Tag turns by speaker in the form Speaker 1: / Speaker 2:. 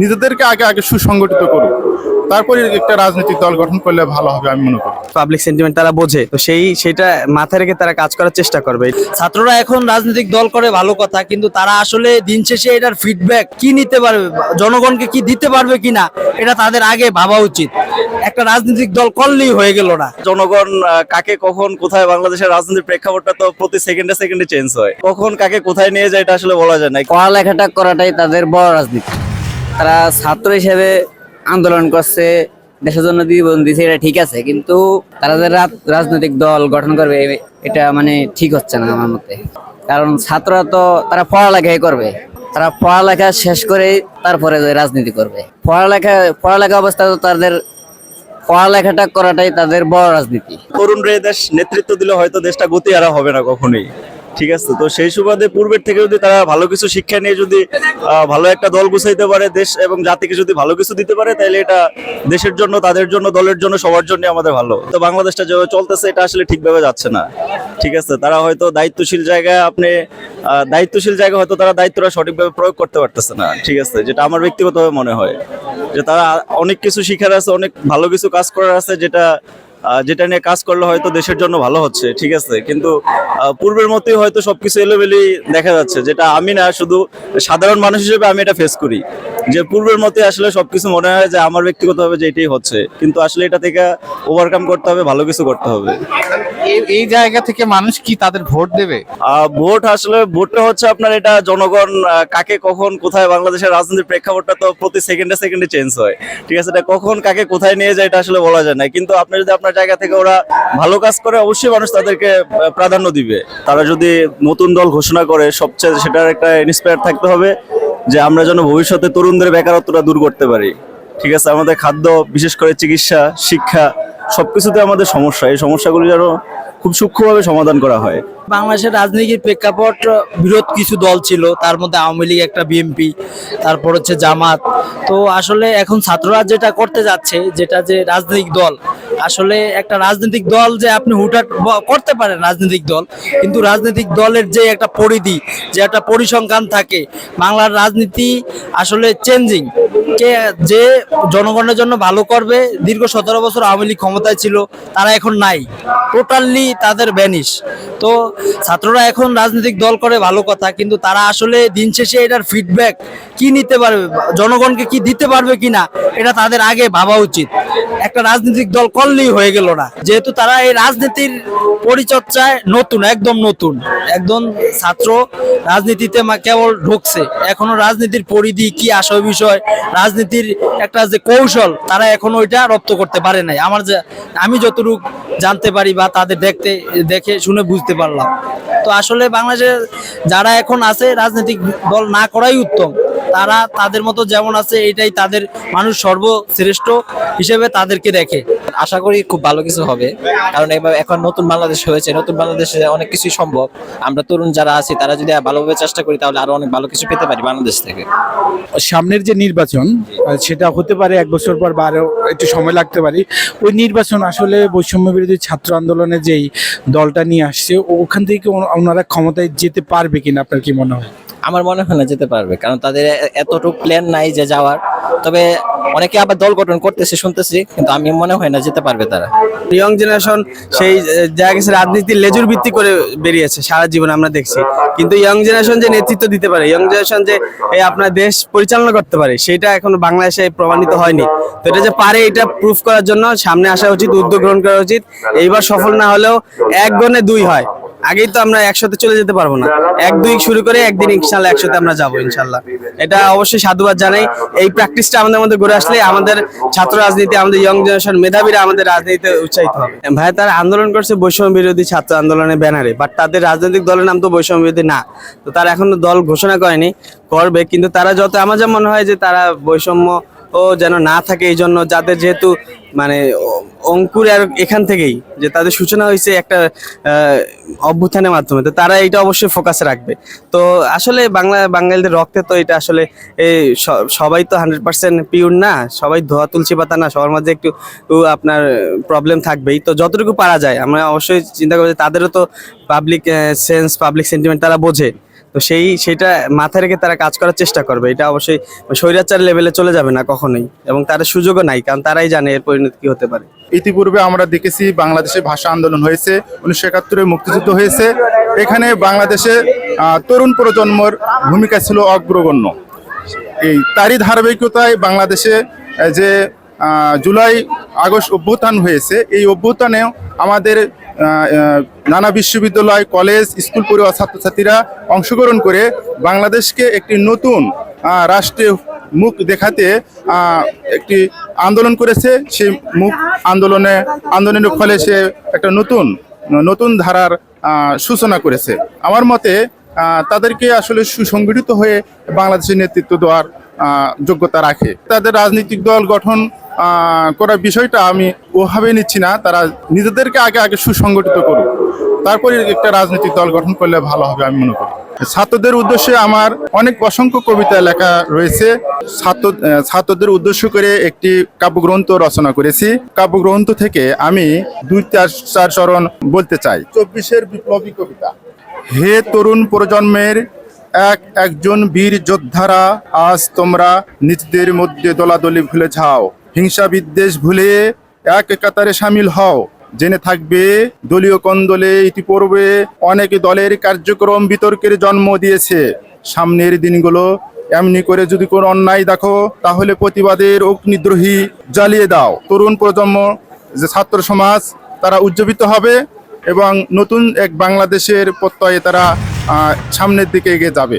Speaker 1: নিজেদেরকে আগে আগে সুসংগঠিত করুক। তারপরে একটা রাজনৈতিক দল গঠন করলে ভালো হবে আমি মনে করি।
Speaker 2: পাবলিক সেন্টিমেন্ট তারা বোঝে তো সেই সেটা মাথায় রেখে তারা কাজ করার চেষ্টা করবে।
Speaker 3: ছাত্ররা এখন রাজনৈতিক দল করে ভালো কথা কিন্তু তারা আসলে দিন শেষে এটার ফিডব্যাক কি নিতে পারবে জনগণকে কি দিতে পারবে কিনা এটা তাদের আগে ভাবা উচিত। একটা রাজনৈতিক দল করলেই হয়ে গেল না।
Speaker 4: জনগণ আহ, কাকে কখন কোথায় বাংলাদেশের রাজনীতির প্রেক্ষাপটটা তো প্রতি সেকেন্ডে সেকেন্ডে চেঞ্জ হয়। কখন কাকে কোথায় নিয়ে যায় এটা আসলে বলা যায় না।
Speaker 5: পড়ালেখাটা করাটাই তাদের বড় রাজনীতি। তারা ছাত্র হিসেবে আন্দোলন করছে, দেশের জন্য জীবন দিছে, এটা ঠিক আছে। কিন্তু তারা যে রাজনৈতিক দল গঠন করবে, এটা মানে ঠিক হচ্ছে না আমার মতে। কারণ ছাত্ররা তো তারা পড়ালেখাই করবে। তারা পড়ালেখা শেষ করে তারপরে রাজনীতি করবে। পড়ালেখা পড়ালেখা অবস্থা তো তাদের, পড়ালেখাটা করাটাই তাদের বড় রাজনীতি।
Speaker 4: তরুণরা দেশ নেতৃত্ব দিলে হয়তো দেশটা গতি আরা হবে না কখনোই। ঠিক আছে, তো সেই সুবাদে পূর্বের থেকে যদি তারা ভালো কিছু শিক্ষা নিয়ে যদি ভালো একটা দল গুছাইতে পারে দেশ এবং জাতিকে যদি ভালো কিছু দিতে পারে তাহলে এটা দেশের জন্য, তাদের জন্য, দলের জন্য, সবার জন্য আমাদের ভালো। তো বাংলাদেশটা যেভাবে চলতেছে, এটা আসলে ঠিকভাবে যাচ্ছে না। ঠিক আছে, তারা হয়তো দায়িত্বশীল জায়গায় আপনি দায়িত্বশীল জায়গায় হয়তো তারা দায়িত্বটা সঠিকভাবে প্রয়োগ করতে পারতেছে না। ঠিক আছে, যেটা আমার ব্যক্তিগতভাবে মনে হয়। যে তারা অনেক কিছু শিখার আছে, অনেক ভালো কিছু কাজ করার আছে, যেটা যেটা নিয়ে কাজ করলে হয়তো দেশের জন্য ভালো হচ্ছে, ঠিক আছে? কিন্তু পূর্বের মতোই হয়তো সবকিছু এলোমেলি দেখা যাচ্ছে, যেটা আমি না, শুধু সাধারণ মানুষ হিসেবে আমি এটা ফেস করি। যে পূর্বের মতোই আসলে সবকিছু মনে হয় যে আমার ব্যক্তিগতভাবে যে এটাই হচ্ছে, কিন্তু আসলে এটা থেকে ওভারকাম করতে হবে, ভালো কিছু করতে হবে।
Speaker 6: এই জায়গা থেকে মানুষ কি তাদের ভোট দেবে?
Speaker 4: ভোট আসলে, ভোটটা হচ্ছে আপনার এটা জনগণ কাকে কখন কোথায় বাংলাদেশের রাজনীতির প্রেক্ষাপটটা তো প্রতি সেকেন্ডে সেকেন্ডে চেঞ্জ হয়। ঠিক আছে, এটা কখন কাকে কোথায় নিয়ে যায় এটা আসলে বলা যায় না। কিন্তু আপনি যদি আপনার জায়গা থেকে ওরা ভালো কাজ করে, অবশ্যই মানুষ তাদেরকে প্রাধান্য দিবে। তারা যদি নতুন দল ঘোষণা করে, সবচেয়ে সেটার একটা ইন্সপায়ার থাকতে হবে যে আমরা যেন ভবিষ্যতে তরুণদের বেকারত্বটা দূর করতে পারি। ঠিক আছে, আমাদের খাদ্য, বিশেষ করে চিকিৎসা, শিক্ষা, সবকিছুতে আমাদের সমস্যা। এই সমস্যাগুলি যেন খুব সূক্ষ্মভাবে সমাধান করা হয়।
Speaker 3: বাংলাদেশের রাজনীতির প্রেক্ষাপট বিরোধ কিছু দল ছিল, তার মধ্যে আওয়ামী লীগ, একটা বিএনপি, তারপর হচ্ছে জামাত। তো আসলে এখন ছাত্ররা যেটা করতে যাচ্ছে, যেটা যে রাজনৈতিক দল আসলে একটা রাজনৈতিক দল যে আপনি হুটহাট করতে পারেন রাজনৈতিক দল, কিন্তু রাজনৈতিক দলের যে একটা পরিধি, যে একটা পরিসংখ্যান থাকে, বাংলার রাজনীতি আসলে চেঞ্জিং কে যে জনগণের জন্য ভালো করবে, দীর্ঘ সতেরো বছর আওয়ামী লীগ ক্ষমতায় ছিল, তারা এখন নাই। টোটালি তাদের ব্যানিশ তো ছাত্ররা এখন রাজনৈতিক দল করে ভালো কথা, কিন্তু তারা আসলে দিন শেষে এটার ফিডব্যাক কি নিতে পারবে, জনগণকে কি দিতে পারবে কিনা, এটা তাদের আগে ভাবা উচিত। একটা রাজনৈতিক দল করলেই হয়ে গেল না। যেহেতু তারা এই রাজনীতির পরিচর্যায় নতুন, একদম নতুন। একদম ছাত্র রাজনীতিতে কেবল ঢুকছে। এখনও রাজনীতির পরিধি কি, আসল বিষয়, রাজনীতির একটা যে কৌশল, তারা এখনও ওইটা রপ্ত করতে পারে নাই। আমার যে আমি যতটুকু জানতে পারি বা তাদের দেখতে, দেখে শুনে বুঝতে পারলাম। তো আসলে বাংলাদেশে যারা এখন আছে, রাজনৈতিক দল না করাই উত্তম। তারা তাদের মতো যেমন আছে এটাই তাদের মানুষ সর্বশ্রেষ্ঠ হিসেবে তাদেরকে দেখে।
Speaker 7: আশা করি খুব ভালো কিছু হবে কারণ এবার এখন নতুন বাংলাদেশ হয়েছে নতুন বাংলাদেশে অনেক কিছুই সম্ভব। আমরা তরুণ যারা আছি তারা যদি ভালোভাবে চেষ্টা করি তাহলে আরও অনেক ভালো কিছু পেতে পারি বাংলাদেশ থেকে।
Speaker 8: সামনের যে নির্বাচন সেটা হতে পারে এক বছর পর বা আরও একটু সময় লাগতে পারে ওই নির্বাচন আসলে বৈষম্য বিরোধী ছাত্র আন্দোলনের যেই দলটা নিয়ে আসছে ওখান থেকে ওনারা ক্ষমতায় যেতে পারবে কিনা আপনার কি মনে হয়?
Speaker 7: আমার মনে হয় না যেতে পারবে, কারণ তাদের এতটুকু প্ল্যান নাই যে যাওয়ার। তবে অনেকে আবার দল গঠন করতেছে, শুনতেছি, কিন্তু আমি মনে হয় না যেতে পারবে তারা।
Speaker 2: ইয়ং জেনারেশন সেই জায়গা গেছে, রাজনীতির লেজুর ভিত্তি করে বেরিয়েছে, সারা জীবন আমরা দেখছি। কিন্তু ইয়ং জেনারেশন যে নেতৃত্ব দিতে পারে ইয়ং জেনারেশন যে এই আপনার দেশ পরিচালনা করতে পারে, সেটা এখন বাংলাদেশে প্রমাণিত হয়নি। তো এটা যে পারে, এটা প্রুফ করার জন্য সামনে আসা উচিত, উদ্যোগ গ্রহণ করা উচিত। এইবার সফল না হলেও এক গণে দুই হয়। আগেই তো আমরা একসাথে চলে যেতে পারব না। এক দুই শুরু করে একদিন ইনশাল্লাহ একসাথে আমরা যাব ইনশাল্লাহ এটা অবশ্যই সাধুবাদ জানাই। এই প্র্যাকটিসটা আমাদের মধ্যে গড়ে আসলে আমাদের ছাত্র রাজনীতি, আমাদের ইয়ং জেনারেশন মেধাবীরা আমাদের রাজনীতিতে উৎসাহিত হবে। ভাই, তারা আন্দোলন করছে বৈষম্য বিরোধী ছাত্র আন্দোলনের ব্যানারে বাট তাদের রাজনৈতিক দলের নাম তো বৈষম্য বিরোধী না। তো তারা এখনও দল ঘোষণা করেনি, করবে, কিন্তু তারা যত, আমার যা মনে হয় যে তারা বৈষম্য ও যেন না থাকে এই জন্য যাদের যেহেতু মানে অঙ্কুর আর এখান থেকেই, যে তাদের সূচনা হয়েছে একটা অভ্যুত্থানের মাধ্যমে। তো তারা এটা অবশ্যই ফোকাসে রাখবে। তো আসলে বাংলা, বাঙালিদের রক্তে তো এটা আসলে সবাই তো হান্ড্রেড পার্সেন্ট পিওর না, সবাই ধোয়া তুলসী পাতা না, সবার মাঝে একটু আপনার প্রবলেম থাকবেই। তো যতটুকু পারা যায়, আমরা অবশ্যই চিন্তা করি যে তাদেরও তো পাবলিক সেন্স পাবলিক সেন্টিমেন্ট তারা বোঝে। তো সেই, সেটা মাথায় রেখে তারা কাজ করার চেষ্টা করবে। এটা অবশ্যই স্বৈরাচার লেভেলে চলে যাবে না কখনোই এবং তার সুযোগও নাই, কারণ তারাই জানে এর পরিণতি কি হতে পারে।
Speaker 1: ইতিপূর্বে আমরা দেখেছি বাংলাদেশে ভাষা আন্দোলন হয়েছে, উনিশশো একাত্তরে মুক্তিযুদ্ধ হয়েছে। এখানে বাংলাদেশে তরুণ প্রজন্মর ভূমিকা ছিল অগ্রগণ্য। এই তারই ধারাবাহিকতায় বাংলাদেশে যে জুলাই, আগস্ট অভ্যুত্থান হয়েছে, এই অভ্যুত্থানেও আমাদের নানা বিশ্ববিদ্যালয়, কলেজ, স্কুল পড়ুয়া ছাত্রছাত্রীরা অংশগ্রহণ করে বাংলাদেশকে একটি নতুন রাষ্ট্রে মুখ দেখাতে একটি আন্দোলন করেছে। সেই মুখ আন্দোলনে, আন্দোলনের ফলে সে একটা নতুন নতুন ধারার সূচনা করেছে। আমার মতে তাদেরকে আসলে সুসংগঠিত হয়ে বাংলাদেশের নেতৃত্ব দেওয়ার যোগ্যতা রাখে। তাদের রাজনৈতিক দল গঠন করার বিষয়টা আমি ওভাবে নিচ্ছি না। তারা নিজেদেরকে আগে আগে সুসংগঠিত করুক। তারপরে একটা রাজনৈতিক দল গঠন করলে ভালো হবে আমি মনে করি। ছাত্রদের উদ্দেশ্যে আমার অনেক অসংখ্য কবিতা লেখা রয়েছে। ছাত্র ছাত্রদের উদ্দেশ্য করে একটি কাব্যগ্রন্থ রচনা করেছি। কাব্যগ্রন্থ থেকে আমি দুই চার চার চরণ বলতে চাই। চব্বিশের বিপ্লবী কবিতা। হে তরুণ প্রজন্মের এক, একজন বীর যোদ্ধারা, আজ তোমরা নিজেদের মধ্যে দলাদলি ভুলে যাও। হিংসা বিদ্বেষ ভুলে এক কাতারে সামিল হও। জেনে থাকবে, দলীয় কন্দলে ইতিপূর্বে অনেক দলের কার্যক্রম বিতর্কের জন্ম দিয়েছে। সামনের দিনগুলো এমনি করে যদি কোনো অন্যায় দেখো, তাহলে প্রতিবাদের অগ্নিদ্রোহী জ্বালিয়ে দাও। তরুণ প্রজন্ম, যে ছাত্র সমাজ, তারা উজ্জীবিত হবে এবং নতুন এক বাংলাদেশের প্রত্যয়ে তারা সামনের দিকে এগিয়ে যাবে।